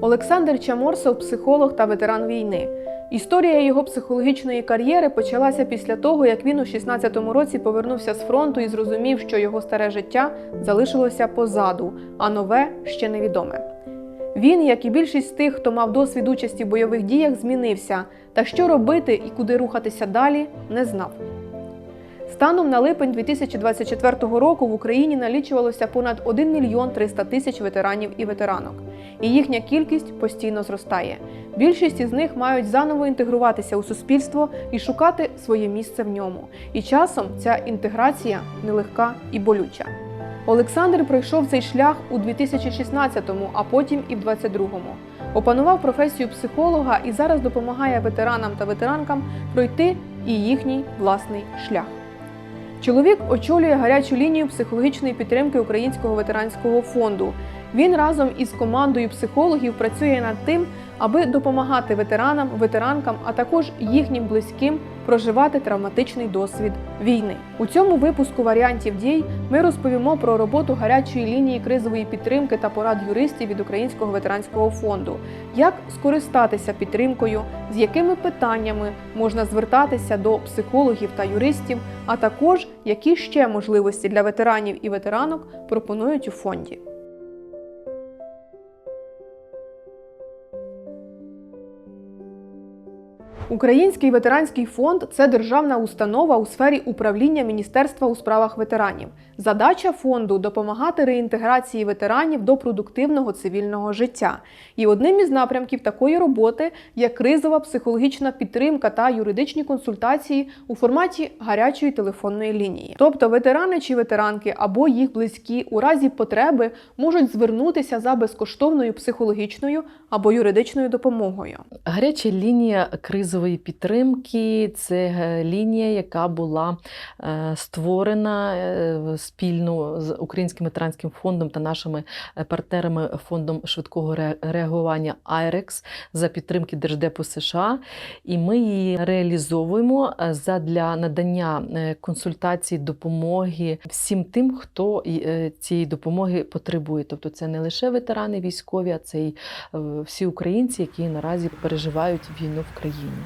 Олександр Чаморсов психолог та ветеран війни. Історія його психологічної кар'єри почалася після того, як він у 16-му році повернувся з фронту і зрозумів, що його старе життя залишилося позаду, а нове ще невідоме. Він, як і більшість тих, хто мав досвід участі в бойових діях, змінився, та що робити і куди рухатися далі, не знав. Станом на липень 2024 року в Україні налічувалося понад 1 мільйон 300 тисяч ветеранів і ветеранок, і їхня кількість постійно зростає. Більшість із них мають заново інтегруватися у суспільство і шукати своє місце в ньому. І часом ця інтеграція нелегка і болюча. Олександр пройшов цей шлях у 2016-му, а потім і в 22-му. Опанував професію психолога і зараз допомагає ветеранам та ветеранкам пройти і їхній власний шлях. Чоловік очолює гарячу лінію психологічної підтримки Українського ветеранського фонду. Він разом із командою психологів працює над тим, аби допомагати ветеранам, ветеранкам, а також їхнім близьким проживати травматичний досвід війни. У цьому випуску варіантів дій ми розповімо про роботу гарячої лінії кризової підтримки та порад юристів від Українського ветеранського фонду, як скористатися підтримкою, з якими питаннями можна звертатися до психологів та юристів, а також які ще можливості для ветеранів і ветеранок пропонують у фонді. Український ветеранський фонд це державна установа у сфері управління Міністерства у справах ветеранів. Задача фонду допомагати реінтеграції ветеранів до продуктивного цивільного життя. І одним із напрямків такої роботи є кризова психологічна підтримка та юридичні консультації у форматі гарячої телефонної лінії. Тобто ветерани чи ветеранки або їх близькі у разі потреби можуть звернутися за безкоштовною психологічною або юридичною допомогою. Гаряча лінія кризової підтримки це е, лінія, яка була е, створена е, спільно з Українським ветеранським фондом та нашими партнерами фондом швидкого реагування IREX за підтримки Держдепу США. І ми її реалізовуємо задля надання консультацій, допомоги всім тим, хто цієї допомоги потребує. Тобто це не лише ветерани військові, а це й всі українці, які наразі переживають війну в країні.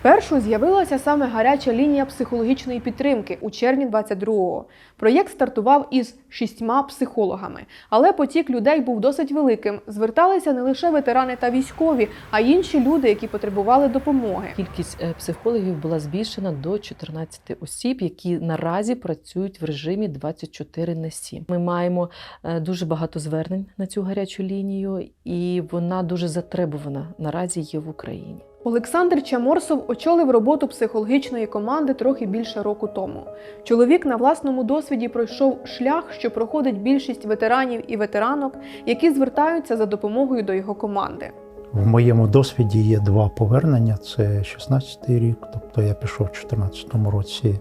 Спершу з'явилася саме гаряча лінія психологічної підтримки у червні 22-го. Проєкт стартував із шістьма психологами, але потік людей був досить великим. Зверталися не лише ветерани та військові, а й інші люди, які потребували допомоги. Кількість е, психологів була збільшена до 14 осіб, які наразі працюють в режимі 24 на 7. Ми маємо е, дуже багато звернень на цю гарячу лінію, і вона дуже затребувана наразі є в Україні. Олександр Чаморсов очолив роботу психологічної команди трохи більше року тому. Чоловік на власному досвіді пройшов шлях, що проходить більшість ветеранів і ветеранок, які звертаються за допомогою до його команди. В моєму досвіді є два повернення. Це 16-й рік, тобто я пішов в 2014 році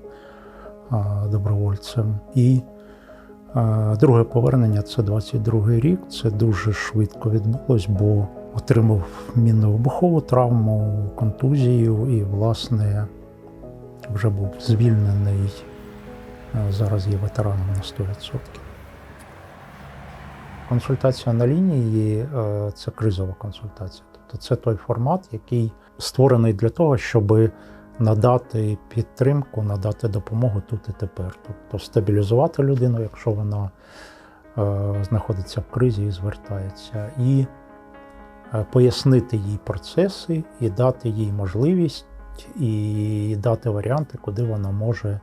добровольцем. І друге повернення це 22-й рік. Це дуже швидко відбулось, бо отримав мінно-вибухову травму, контузію і, власне, вже був звільнений. Зараз є ветераном на 100%. Консультація на лінії е, це кризова консультація. Тобто це той формат, який створений для того, щоб надати підтримку, надати допомогу тут і тепер. Тобто стабілізувати людину, якщо вона е, знаходиться в кризі і звертається, і е, пояснити їй процеси, і дати їй можливість, і дати варіанти, куди вона може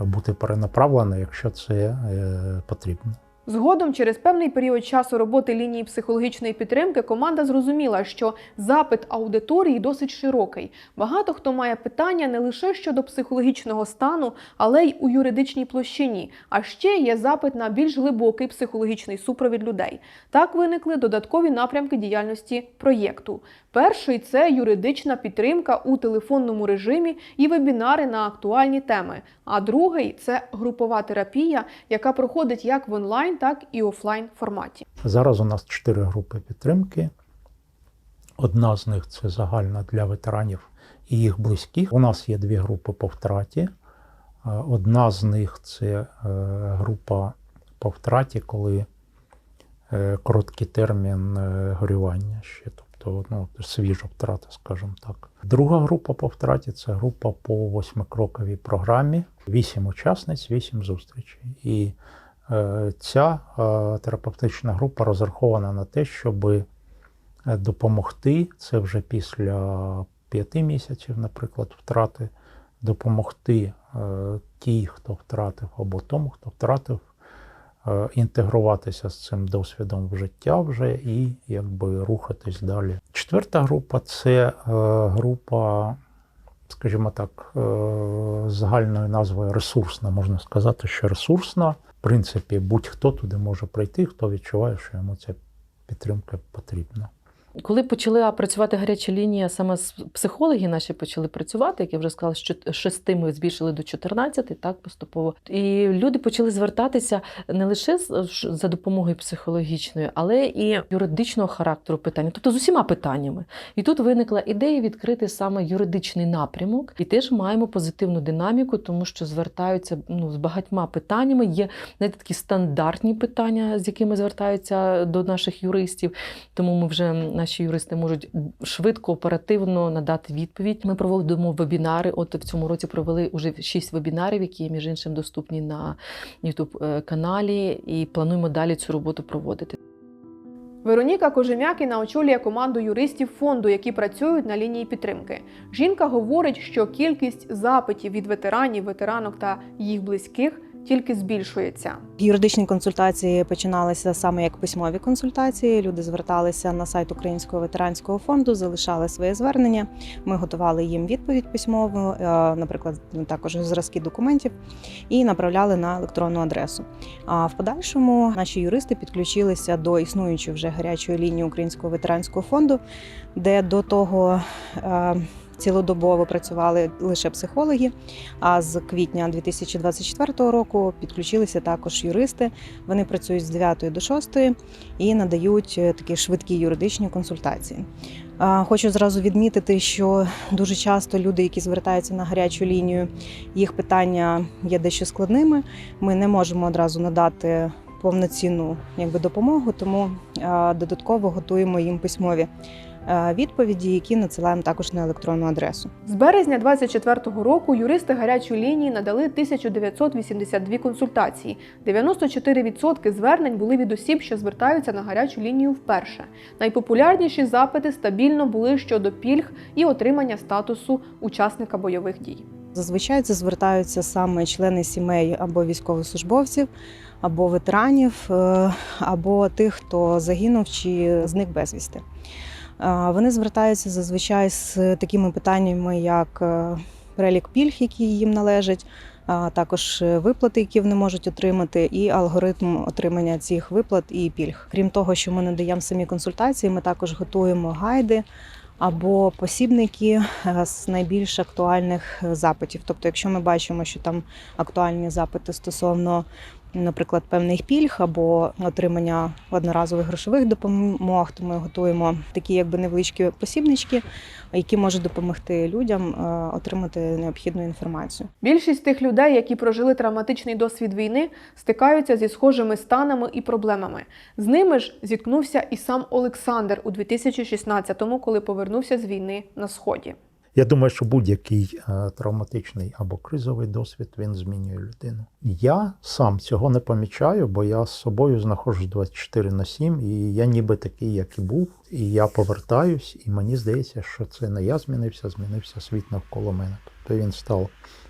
бути перенаправлена, якщо це е, потрібно. Згодом, через певний період часу роботи лінії психологічної підтримки, команда зрозуміла, що запит аудиторії досить широкий. Багато хто має питання не лише щодо психологічного стану, але й у юридичній площині. А ще є запит на більш глибокий психологічний супровід людей. Так виникли додаткові напрямки діяльності проєкту. Перший це юридична підтримка у телефонному режимі і вебінари на актуальні теми. А другий це групова терапія, яка проходить як в онлайн, так і офлайн форматі. Зараз у нас чотири групи підтримки. Одна з них це загальна для ветеранів і їх близьких. У нас є дві групи по втраті. Е, Одна з них це е, група по втраті, коли е, короткий термін горювання ще, тобто ну, свіжа втрата, скажімо так. Друга група по втраті це група по восьмикроковій програмі. Вісім учасниць, вісім зустрічей. І ця е, терапевтична група розрахована на те, щоб допомогти, це вже після п'яти місяців, наприклад, втрати, допомогти е, тій, хто втратив, або тому, хто втратив, е, інтегруватися з цим досвідом в життя вже і якби рухатись далі. Четверта група це е, група, скажімо так, е, загальною назвою ресурсна. Можна сказати, що ресурсна. Принципі, будь-хто туди може прийти, хто відчуває, що йому ця підтримка потрібна. Коли почала працювати гаряча лінія, саме психологи наші почали працювати, як я вже сказала, чот- шести ми збільшили до 14, так поступово. І люди почали звертатися не лише за допомогою психологічної, але і юридичного характеру питання, тобто з усіма питаннями. І тут виникла ідея відкрити саме юридичний напрямок, і теж маємо позитивну динаміку, тому що звертаються ну, з багатьма питаннями. Є знаєте, такі стандартні питання, з якими звертаються до наших юристів. Тому ми вже наші юристи можуть швидко, оперативно надати відповідь. Ми проводимо вебінари. От в цьому році провели вже шість вебінарів, які між іншим доступні на youtube каналі, і плануємо далі цю роботу проводити. Вероніка Кожем'якіна очолює команду юристів фонду, які працюють на лінії підтримки. Жінка говорить, що кількість запитів від ветеранів, ветеранок та їх близьких тільки збільшується. Юридичні консультації починалися саме як письмові консультації. Люди зверталися на сайт Українського ветеранського фонду, залишали своє звернення. Ми готували їм відповідь письмову, е, наприклад, також зразки документів, і направляли на електронну адресу. А в подальшому наші юристи підключилися до існуючої вже гарячої лінії Українського ветеранського фонду, де до того. Цілодобово працювали лише психологи. А з квітня 2024 року підключилися також юристи. Вони працюють з 9 до 6 і надають е, такі швидкі юридичні консультації. Хочу зразу відмітити, що дуже часто люди, які звертаються на гарячу лінію, їх питання є дещо складними. Ми не можемо одразу надати повноцінну якби, допомогу, тому додатково готуємо їм письмові відповіді, які надсилаємо також на електронну адресу. З березня 2024 року юристи гарячої лінії надали 1982 консультації. 94% звернень були від осіб, що звертаються на гарячу лінію вперше. Найпопулярніші запити стабільно були щодо пільг і отримання статусу учасника бойових дій. Зазвичай це звертаються саме члени сімей або військовослужбовців, або ветеранів, е, або тих, хто загинув чи зник безвісти. Вони звертаються зазвичай з такими питаннями, як е, перелік пільг, які їм належать, а також е, виплати, які вони можуть отримати, і алгоритм отримання цих виплат і пільг. Крім того, що ми надаємо самі консультації, ми також готуємо гайди або посібники е, з найбільш актуальних запитів. Тобто, якщо ми бачимо, що там актуальні запити стосовно, наприклад, певних пільг або отримання одноразових грошових допомог, то ми готуємо такі якби невеличкі посібнички, які можуть допомогти людям е, отримати необхідну інформацію. Більшість тих людей, які прожили травматичний досвід війни, стикаються зі схожими станами і проблемами. З ними ж зіткнувся і сам Олександр у 2016-му, коли повернувся з війни на сході. Я думаю, що будь-який е, травматичний або кризовий досвід він змінює людину. Я сам цього не помічаю, бо я з собою знаходжусь 24 на 7, і я ніби такий, як і був. І я повертаюсь, і мені здається, що це не я змінився, змінився світ навколо мене. Тобто він став,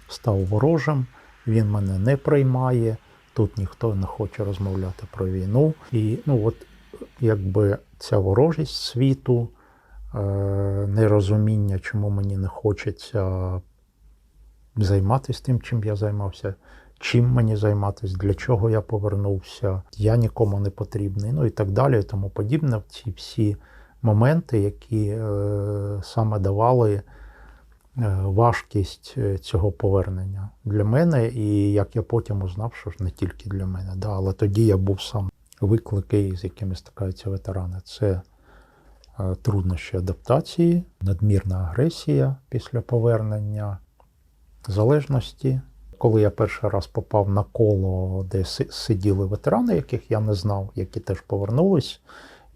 став ворожим, він мене не приймає. Тут ніхто не хоче розмовляти про війну. І ну от якби ця ворожість світу, нерозуміння, чому мені не хочеться займатися тим, чим я займався, чим мені займатися, для чого я повернувся, я нікому не потрібний, ну і так далі, і тому подібне. Ці всі моменти, які е, саме давали е, важкість е, цього повернення для мене, і як я потім узнав, що ж не тільки для мене, да, але тоді я був сам виклики, з якими стикаються ветерани. Це е, труднощі адаптації, надмірна агресія після повернення, залежності. Коли я перший раз попав на коло, де сиділи ветерани, яких я не знав, які теж повернулись.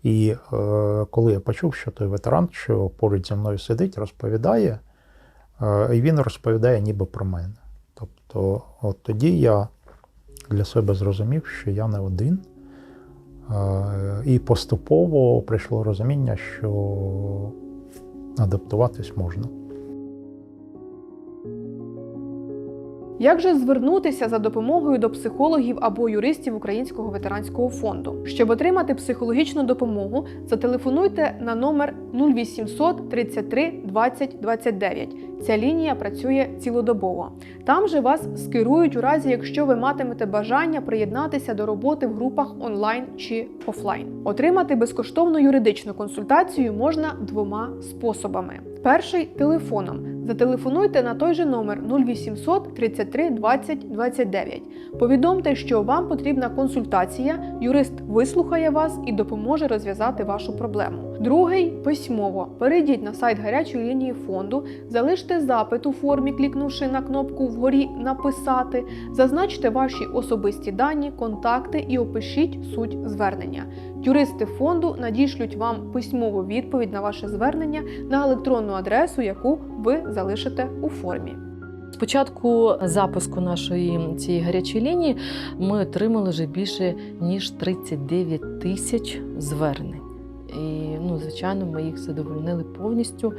І е, коли я почув, що той ветеран, що поруч зі мною сидить, розповідає, е, і він розповідає ніби про мене. Тобто, от тоді я для себе зрозумів, що я не один. І поступово прийшло розуміння, що адаптуватись можна. Як же звернутися за допомогою до психологів або юристів Українського ветеранського фонду? Щоб отримати психологічну допомогу, зателефонуйте на номер 0800 33 20 29. Ця лінія працює цілодобово. Там же вас скерують у разі, якщо ви матимете бажання приєднатися до роботи в групах онлайн чи офлайн. Отримати безкоштовну юридичну консультацію можна двома способами. Перший телефоном. Зателефонуйте на той же номер 0800 33 20 29. Повідомте, що вам потрібна консультація, юрист вислухає вас і допоможе розв'язати вашу проблему. Другий письмово. Перейдіть на сайт гарячої лінії фонду, залиште запит у формі, клікнувши на кнопку вгорі Написати, зазначте ваші особисті дані, контакти і опишіть суть звернення. Юристи фонду надішлють вам письмову відповідь на ваше звернення на електронну адресу, яку ви залишите у формі. Спочатку запуску нашої цієї гарячої лінії ми отримали вже більше ніж 39 тисяч звернень. І, ну, звичайно, ми їх задовольнили повністю.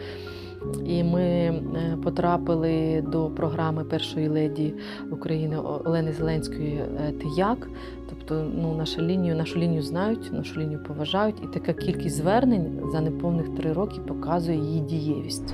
І ми е, потрапили до програми першої леді України Олени Зеленської е, «Ти як?». Тобто, ну, нашу лінію, нашу лінію знають, нашу лінію поважають, і така кількість звернень за неповних три роки показує її дієвість.